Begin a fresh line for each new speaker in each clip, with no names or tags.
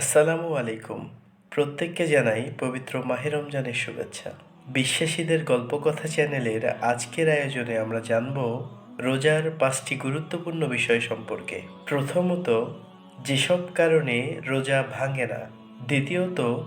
আসসালামু আলাইকুম। প্রত্যেককে জানাই পবিত্র মাহে রমজানের শুভেচ্ছা। বিশ্বাসীদের গল্পকথা চ্যানেলের আজকের আয়োজনে আমরা জানব রোজার পাঁচটি গুরুত্বপূর্ণ বিষয় সম্পর্কে। প্রথমত, যেসব কারণে রোজা ভাঙে না। দ্বিতীয়ত,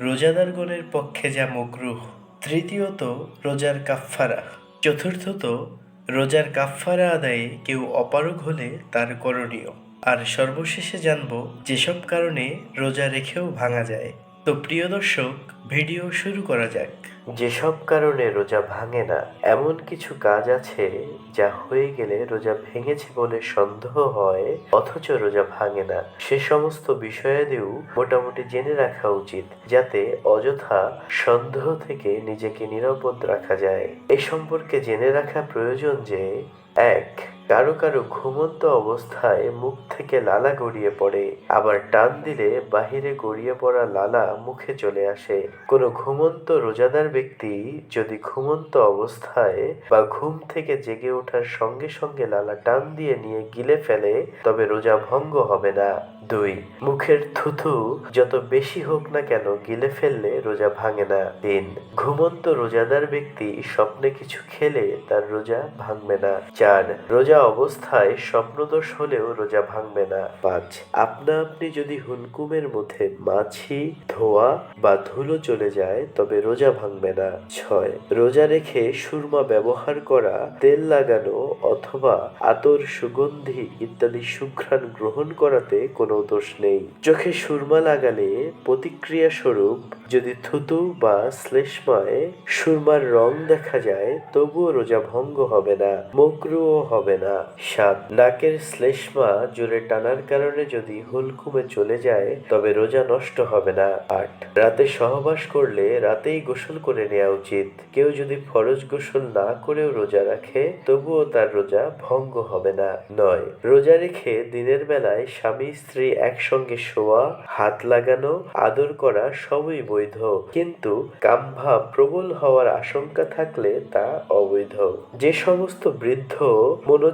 রোজাদারগণের পক্ষে যা মকরুহ। তৃতীয়ত, রোজার কাফফারা। চতুর্থত, রোজার কাফফারা আদায়ে কেউ অপারগ হলে তার করণীয়। আর সর্বশেষে জানব যেসব কারণে রোজা রেখেও ভাঙা যায়। তো প্রিয় দর্শক, ভিডিও শুরু করা যাক। যেসব কারণে রোজা ভাঙে না, এমন কিছু কাজ আছে যা হয়ে গেলে রোজা ভেঙেছে বলে সন্দেহ হয়, অথচ রোজা ভাঙে না। সে সমস্ত বিষয়াদিও মোটামুটি জেনে রাখা উচিত, যাতে অযথা সন্দেহ থেকে নিজেকে নিরাপদ রাখা যায়। এ সম্পর্কে জেনে রাখা প্রয়োজন যে, এক কারও কারও ঘুমন্ত অবস্থায় মুখ থেকে লালা গড়িয়ে পড়ে। আবার টান দিলে বাহিরে গড়িয়ে পড়া লালা মুখে চলে আসে। কোনো ঘুমন্ত রোজাদার ব্যক্তি যদি ঘুমন্ত অবস্থায় বা ঘুম থেকে জেগে ওঠার সঙ্গে সঙ্গে লালা টান দিয়ে নিয়ে গিলে ফেলে, তবে রোজা ভঙ্গ হবে না। দুই, মুখের থুথু যত বেশি হোক না কেন গিলে ফেললে রোজা ভাঙে না। তিন, ঘুমন্ত রোজাদার ব্যক্তি স্বপ্নে কিছু খেলে তার রোজা ভাঙবে না। চার, রোজা অবস্থায় স্বপ্নদোষ হলেও রোজা ভাঙবে না। পাঁচ, আপনা আপনি যদি হুনকুমের মধ্যে মাছি, ধোয়া বা ধুলো চলে যায়, তবে রোজা ভাঙবে না। ছয়, রোজা রেখে সুরমা ব্যবহার করা, তেল লাগানো অথবা আতর সুগন্ধি ইত্যাদি সুঘ্রাণ গ্রহণ করাতে কোনো দোষ নেই। চোখে সুরমা লাগালে প্রতিক্রিয়া স্বরূপ যদি থুতু বা শ্লেষ্মায় সুরমার রং দেখা যায়, তবুও রোজা ভঙ্গ হবে না, মকরুও হবে না। সাত, নাকের শ্লেষ্মা জোরে টানার কারণে যদি হুলকুমে চলে যায়, তবে রোজা নষ্ট হবে না। আট, রাতে সহবাস করলে রাতেই গোসল করে নেওয়া উচিত। কেউ যদি ফরজ গোসল না করেও রোজা রাখে, তবুও তার রোজা ভঙ্গ হবে না। নয়, রোজা রেখে দিনের বেলায় স্বামী স্ত্রী একসঙ্গে শোয়া, হাত লাগানো, আদর করা সবই বৈধ। কিন্তু কামভাব প্রবল হওয়ার আশঙ্কা থাকলে তা অবৈধ। যে সমস্ত বৃদ্ধ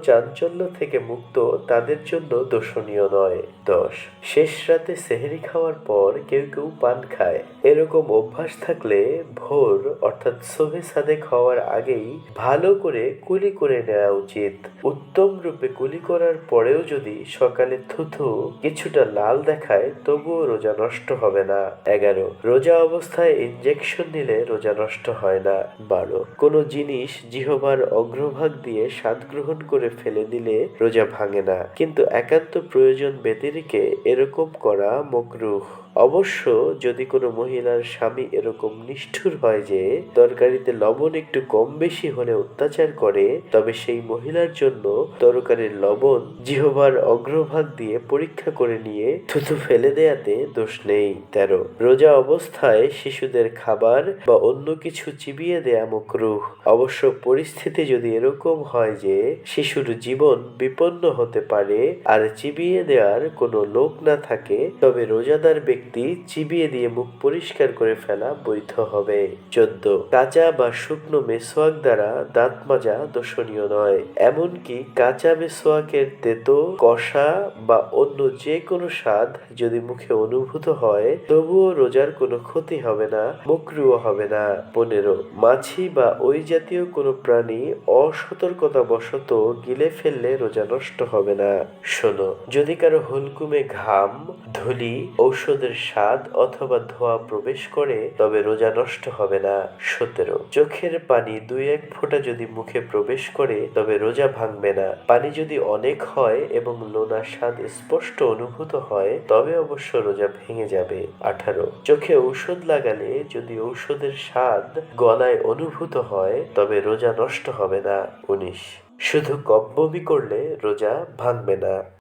মনোচাঞ্চল্য থেকে মুক্ত তাদের জন্য দোষণীয় নয়। দশ। শেষ রাতে সেহেরি খাওয়ার পর কেউ কেউ পান খায়। এরকম অভ্যাস থাকলে ভোর, অর্থাৎ সোহে সাদেক হওয়ার আগেই ভালো করে কুলি করে নেওয়া উচিত। উত্তম রূপে কুলি করার পরেও যদি সকালে থুথু কিছুটা লাল দেখায়, তবুও রোজা নষ্ট হবে না। এগারো। রোজা অবস্থায় ইনজেকশন নিলে রোজা নষ্ট হয় না। বারো। কোনো জিনিস জিহবার অগ্রভাগ দিয়ে স্বাদ গ্রহণ করে ফেলে দিলে রোজা ভাঙে না। কিন্তু একান্ত প্রয়োজন ব্যতিরিকে এরকম করা মকরুহ। অবশ্য যদি কোনো মহিলার স্বামী এরকম নিষ্ঠুর হয় যে তরকারিতে লবণ একটু কম বেশি হলে অত্যাচার করে, তবে সেই মহিলার জন্য তরকারির লবণ জিহবার অগ্রভাগ দিয়ে পরীক্ষা করে নিয়ে থুথু ফেলে দেয়াতে দোষ নেই। তেরো। রোজা অবস্থায় শিশুদের খাবার বা অন্য কিছু চিবিয়ে দেয়া মকরুহ। অবশ্য পরিস্থিতি যদি এরকম হয় যে শিশুর জীবন বিপন্ন হতে পারে আর চিবিয়ে দেওয়ার কোনো লোক না থাকে, তবে রোজাদার ব্যক্তি চিবিয়ে দিয়ে মুখ পরিষ্কার করে ফেলা বৈধ হবে। চোদ্দ। কাঁচা বা শুকনো মেসোয়াক দ্বারা দাঁত মাজা দোষণীয় নয়। এমনকি কাঁচা মেসোয়াকের তেতো, কষা বা অন্য যে কোনো স্বাদ যদি মুখে অনুভূত হয়, তবুও রোজার কোনো ক্ষতি হবে না, মকরুও হবে না। পনেরো। মাছি বা ওই জাতীয় কোনো প্রাণী অসতর্কতা বশত গিলে ফেললে রোজা নষ্ট হবে না। শোনো, যদি কারও হুলকুমে ঘাম, ধুলি, ঔষধের স্বাদ অথবা ধোয়া প্রবেশ করে, তবে রোজা নষ্ট হবে না, সতেরো। চোখের পানি দুই এক ফোঁটা যদি মুখে প্রবেশ করে, তবে রোজা ভাঙবে না। পানি যদি অনেক হয় এবং লোনা স্বাদ স্পষ্ট অনুভূত হয়, তবে অবশ্য রোজা ভেঙে যাবে। আঠারো। চোখে ঔষধ লাগালে যদি ঔষধের স্বাদ গলায় অনুভূত হয়, তবে রোজা নষ্ট হবে না। উনিশ। শুধু বমি করলে রোজা ভাঙবে না।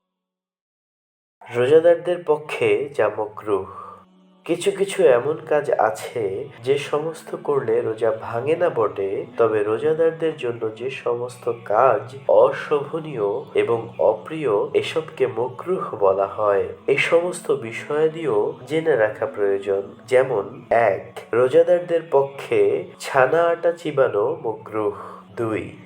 রোজাদারদের পক্ষে যা মকরুহ কিছু কিছু এমন কাজ আছে যে সমস্ত করলে রোজা ভাঙে না বটে, তবে রোজাদারদের জন্য যে সমস্ত কাজ অশোভনীয় এবং অপ্রিয়, এসবকে মকরুহ বলা হয়। এই সমস্ত বিষয়াদিও জেনে রাখা প্রয়োজন। যেমন, এক, রোজাদারদের পক্ষে ছানা আটা চিবানো মকরুহ দুই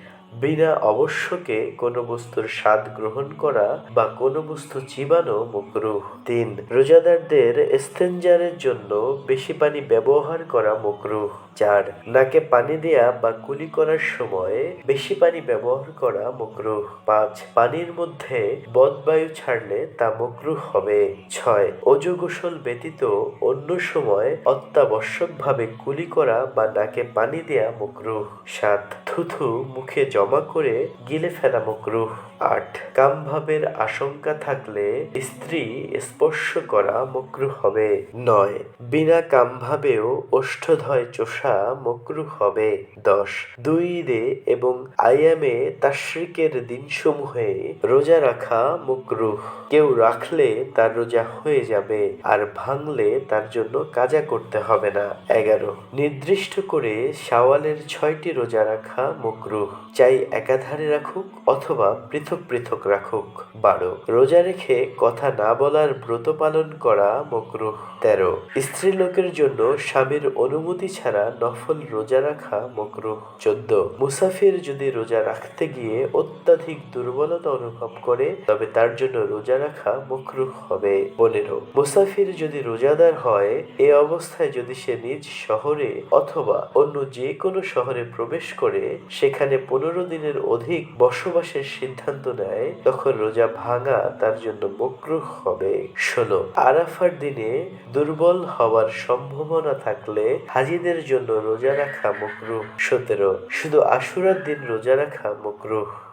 বিনা অবশ্যকে কোনো বস্তুর স্বাদ গ্রহণ করা বা কোনো বস্তু চিবানো মকরুহ। তিন, রোজাদারদের এস্তেঞ্জারের জন্য বেশি পানি ব্যবহার করা মকরুহ। চার, নাকে পানি দেয়া বা কুলি করার সময় বেশি পানি ব্যবহার করা মকরুহ। পাঁচ, পানির মধ্যে বদবায়ু ছাড়লে তা মকরুহ হবে। ছয়, অজু গোসল ব্যতীত অন্য সময় অত্যাবশ্যকভাবে কুলি করা বা নাকে পানি দেয়া মকরুহ। সাত, থুথু মুখে জমা করে গিলে ফেলা মকরুহ আট, কামভাবের আশঙ্কা থাকলে স্ত্রী স্পর্শ করা মকরুহ হবে। নয়, বিনা কামভাবেও ওষ্ঠধয় চোষা মকরু হবে। দশ, দুই ঈদে এবং আয়ামে তাশ্রিকের দিনসমূহে রোজা রাখা মকরুহ কেউ রাখলে তার রোজা হয়ে যাবে, আর ভাঙলে তার জন্য কাজা করতে হবে না। এগারো, নির্দিষ্ট করে শাওয়ালের ছয়টি রোজা রাখা মকরুহ চাই একাধারে রাখুক অথবা পৃথক পৃথক রাখুক বারো। রোজা রেখে কথা না বলার ব্রত পালন করা মকরুহ। তেরো। স্ত্রী লোকের জন্য স্বামীর অনুমতি ছাড়া নফল রোজা রাখা মকরুহ। চোদ্দ। মুসাফির যদি রোজা রাখতে গিয়ে অত্যাধিক দুর্বলতা অনুভব করে, তবে তার জন্য রোজা রাখা মকরুহ হবে। পনেরো। মুসাফির যদি রোজাদার হয়, এ অবস্থায় যদি সে নিজ শহরে অথবা অন্য যে কোনো শহরে প্রবেশ করে, সেখানে পনেরো দিনের অধিক বসবাসের সিদ্ধান্ত নেয়, তখন রোজা ভাঙা তার জন্য মকরুহ হবে। ষোলো, আরাফার দিনে দুর্বল হওয়ার সম্ভাবনা থাকলে হাজিদের জন্য রোজা রাখা মকরুহ। সতেরো, শুধু আশুরার দিন রোজা রাখা মকরুহ।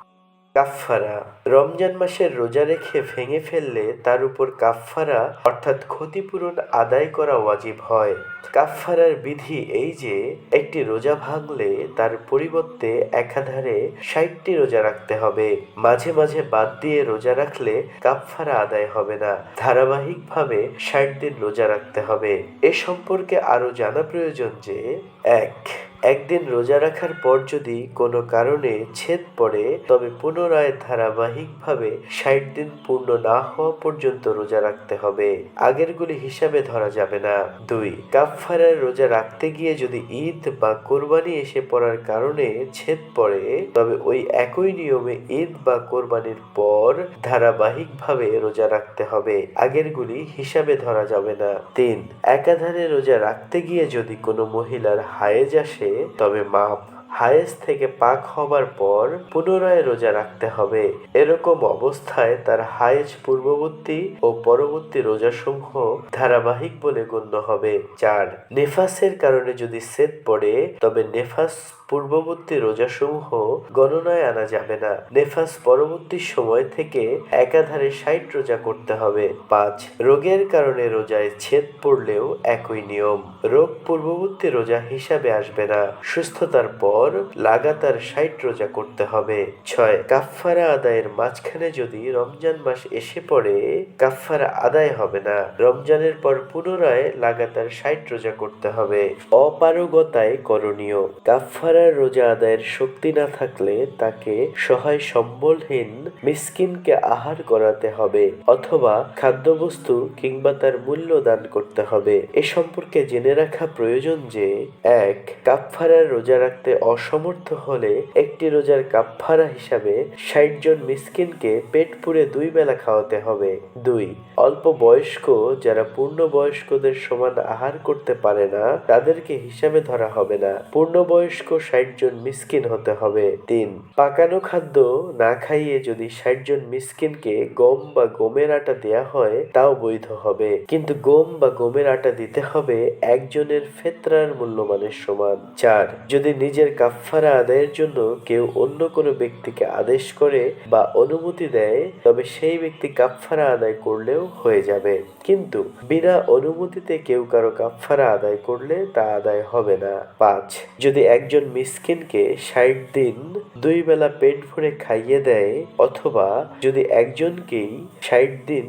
কাফফারা। রমজান মাসের রোজা রেখে ভেঙে ফেললে তার উপর কাফফারা, অর্থাৎ ক্ষতিপূরণ আদায় করা ওয়াজিব হয়। কাফফারার বিধি এই যে, একটি রোজা ভাঙলে তার পরিবর্তে একাধারে ষাটটি রোজা রাখতে হবে। মাঝে মাঝে বাদ দিয়ে রোজা রাখলে কাফফারা আদায় হবে না। ধারাবাহিকভাবে ষাট দিন রোজা রাখতে হবে। এ সম্পর্কে আরও জানা প্রয়োজন যে, এক একদিন রোজা রাখার পর যদি কোনো কারণে ছেদ পড়ে, তবে পুনরায় ধারাবাহিকভাবে ষাট দিন পূর্ণ না হওয়া পর্যন্ত রোজা রাখতে হবে। আগেরগুলি হিসাবে ধরা যাবে না। দুই কাফফারার রোজা রাখতে গিয়ে যদি ঈদ বা কোরবানি এসে পড়ার কারণে ছেদ পড়ে, তবে ওই একই নিয়মে ঈদ বা কোরবানির পর ধারাবাহিকভাবে রোজা রাখতে হবে। আগেরগুলি হিসাবে ধরা যাবে না। তিন, একাধারে রোজা রাখতে গিয়ে যদি কোনো মহিলার হায়েজ আসে তবে মাপ হায়েস থেকে পাক হবার পর পুনরায় রোজা রাখতে হবে। এরকম অবস্থায় তার হায়েজ পূর্ববর্তী ও পরবর্তী রোজাসমূহ ধারাবাহিক বলে গণ্য হবে। চার, নেফাসের কারণে যদি সেদ পড়ে, তবে নেফাস পূর্ববর্তী রোজাসমূহ গণনায় আনা যাবে না। নেফাস পরবর্তী সময় থেকে একাধারে ষাট রোজা করতে হবে। পাঁচ, রোগের কারণে রোজায় ছেদ পড়লেও একই নিয়ম। রোগ পূর্ববর্তী রোজা হিসাবে আসবে না। সুস্থতার পর লাগাতার ষাট রোজা করতে হবে। ছয়, কাফফারা আদায়ের মাঝখানে যদি রমজান মাস এসে পড়ে, কাফফারা আদায় হবে না। রমজানের পর পুনরায় লাগাতার ষাট রোজা করতে হবে। অপারগতায় করণীয়। কাফফারার রোজা আদায়ের শক্তি না থাকলে তাকে সহায় সম্বলহীন মিসকিনকে আহার করাতে হবে অথবা খাদ্যবস্তু কিংবা তার মূল্য দান করতে হবে। এ সম্পর্কে জেনে রাখা প্রয়োজন যে, এক কাফফারার রোজা রাখতে অসমর্থ হলে একটি রোজার কাফফারা হিসাবে ষাট জন মিসকিনকে পেট পুরে দুই বেলা খাওয়াতে হবে। দুই, অল্প বয়স্ক যারা পূর্ণ বয়স্কদের সমান আহার করতে পারে না, তাদেরকে হিসাবে ধরা হবে না। পূর্ণবয়স্ক ষাট জন মিসকিন হতে হবে। তিন, পাকানো খাদ্য না খাইয়ে যদি ষাট জন মিসকিনকে গম বা গমের আটা দেয়া হয়, তাও বৈধ হবে। কিন্তু গম বা গমের আটা দিতে হবে একজনের ফেতরার মূল্যমানের সমান। চার, যদি নিজের কাফফারা আদায়ের জন্য কেউ অন্য কোনো ব্যক্তিকে আদেশ করে বা অনুমতি দেয়, তবে সেই ব্যক্তি কাফফারা আদায় করলেও হয়ে যাবে। কিন্তু বিনা অনুমতিতে কেউ কারও কাফফারা আদায় করলে তা আদায় হবে না। পাঁচ, যদি একজন মিসকিনকে ষাট দিন দুই বেলা পেট ভরে খাইয়ে দেয়, অথবা যদি একজনকেই ষাট দিন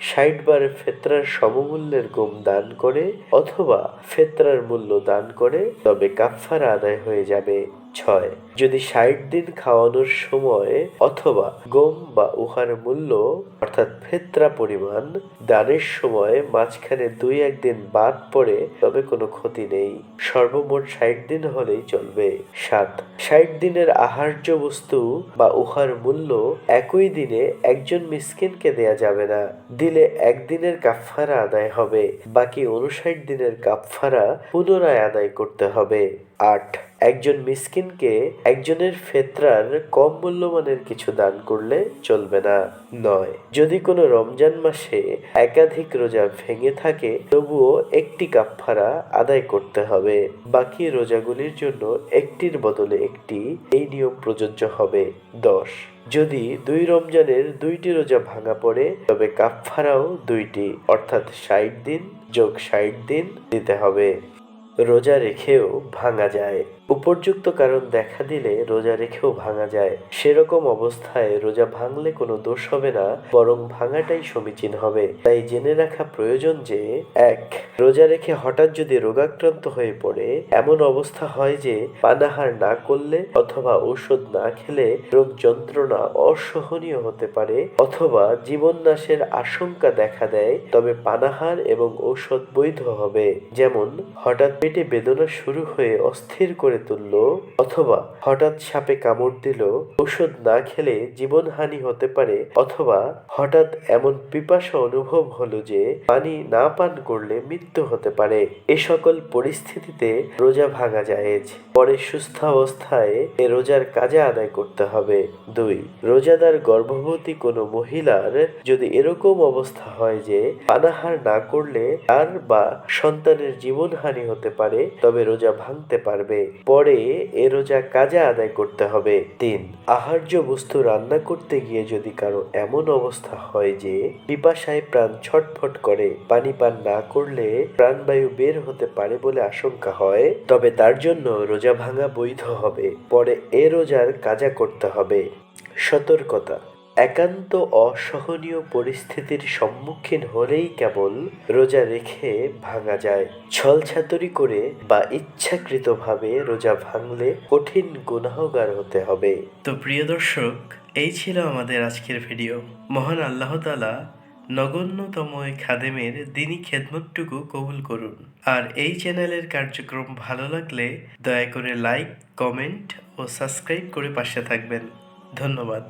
ষাট ফেতরার সমমূল্যের গম দান করে অথবা ফেতরার মূল্য দান করে, তবে কাফফারা আদায় হয়ে যাবে। ছয়। যদি ষাট দিন খাওয়ানোর সময় অথবা গম বা উহার মূল্য, অর্থাৎ ফেত্রা পরিমাণ, দানের সময় মাঝখানে দুই একদিন বাদ পড়ে, তবে কোনো ক্ষতি নেই। সর্বমোট ষাট দিন হলেই চলবে। সাত। ষাট দিনের আহার্য বস্তু বা উহার মূল্য একই দিনে একজন মিসকিনকে দেয়া যাবে না। দিলে একদিনের কাফফারা আদায় হবে। বাকি উনষাট দিনের কাফফারা পুনরায় আদায় করতে হবে। আট। একজন মিসকিনকে একজনের ফেতরার কম মূল্যমানের কিছু দান করলে চলবে না। নয়, যদি কোনো রমজান মাসে একাধিক রোজা ভেঙে থাকে, তবুও একটি কাফফারা আদায় করতে হবে। বাকি রোজাগুলির জন্য একটির বদলে একটি, এই নিয়ম প্রযোজ্য হবে। দশ, যদি দুই রমজানের দুইটি রোজা ভাঙা পড়ে, তবে কাফফারাও দুইটি, অর্থাৎ ষাট দিন যোগ ষাট দিন দিতে হবে। রোজা রেখেও ভাঙা যায়। উপর্যুক্ত কারণ দেখা দিলে রোজা রেখেও ভাঙা যায়। সেরকম অবস্থায় রোজা ভাঙলে কোনো দোষ হবে না, বরং ভাঙাটাই সমীচীন হবে। তাই জেনে রাখা প্রয়োজন যে, এক, রোজা রেখে হঠাৎ যদি রোগাক্রান্ত হয়ে পড়ে, এমন অবস্থা হয় যে, পানাহার না করলে অথবা ঔষধ না খেলে রোগ যন্ত্রণা অসহনীয় হতে পারে, অথবা জীবন নাশের আশঙ্কা দেখা দেয়, তবে পানাহার এবং ঔষধ বৈধ হবে। যেমন, হঠাৎ পেটে বেদনা শুরু হয়ে অস্থির করে তুলল অথবা হঠাৎ সাপে কামড় দিল, ঔষধ না খেলে জীবনহানি হতে পারে, অথবা হঠাৎ এমন পিপাসা অনুভব হলো যে পানি না পান করলে মৃত্যু হতে পারে। এ সকল পরিস্থিতিতে রোজা ভাঙা জায়েজ। পরে সুস্থ অবস্থায় এ রোজার কাজে আদায় করতে হবে। দুই, রোজাদার গর্ভবতী কোনো মহিলার যদি এরকম অবস্থা হয় যে পানাহার না করলে তার বা সন্তানের জীবনহানি হতে পারে, তবে রোজা ভাঙতে পারবে। পরে এ রোজা কাজে আদায় করতে হবে। তিন, আহার্য বস্তু রান্না করতে গিয়ে যদি কারও এমন অবস্থা হয় যে পিপাসায় প্রাণ ছটফট করে, পানি পান না করলে প্রাণবায়ু বের হতে পারে বলে আশঙ্কা হয়, তবে তার জন্য রোজা ভাঙা বৈধ হবে। পরে এ রোজার কাজা করতে হবে। সতর্কতা একান্ত অসহনীয় পরিস্থিতির সম্মুখীন হলেই কেবল রোজা রেখে ভাঙা যায়। ছলছাতুরি করে বা ইচ্ছাকৃতভাবে রোজা ভাঙলে কঠিন গুনাহগার হতে হবে। তো প্রিয় দর্শক, এই ছিল আমাদের আজকের ভিডিও। মহান আল্লাহ তালা নগণ্যতম খাদেমের দিনই খেদমতটুকু কবুল করুন। আর এই চ্যানেলের কার্যক্রম ভালো লাগলে দয়া করে লাইক, কমেন্ট ও সাবস্ক্রাইব করে পাশে থাকবেন। ধন্যবাদ।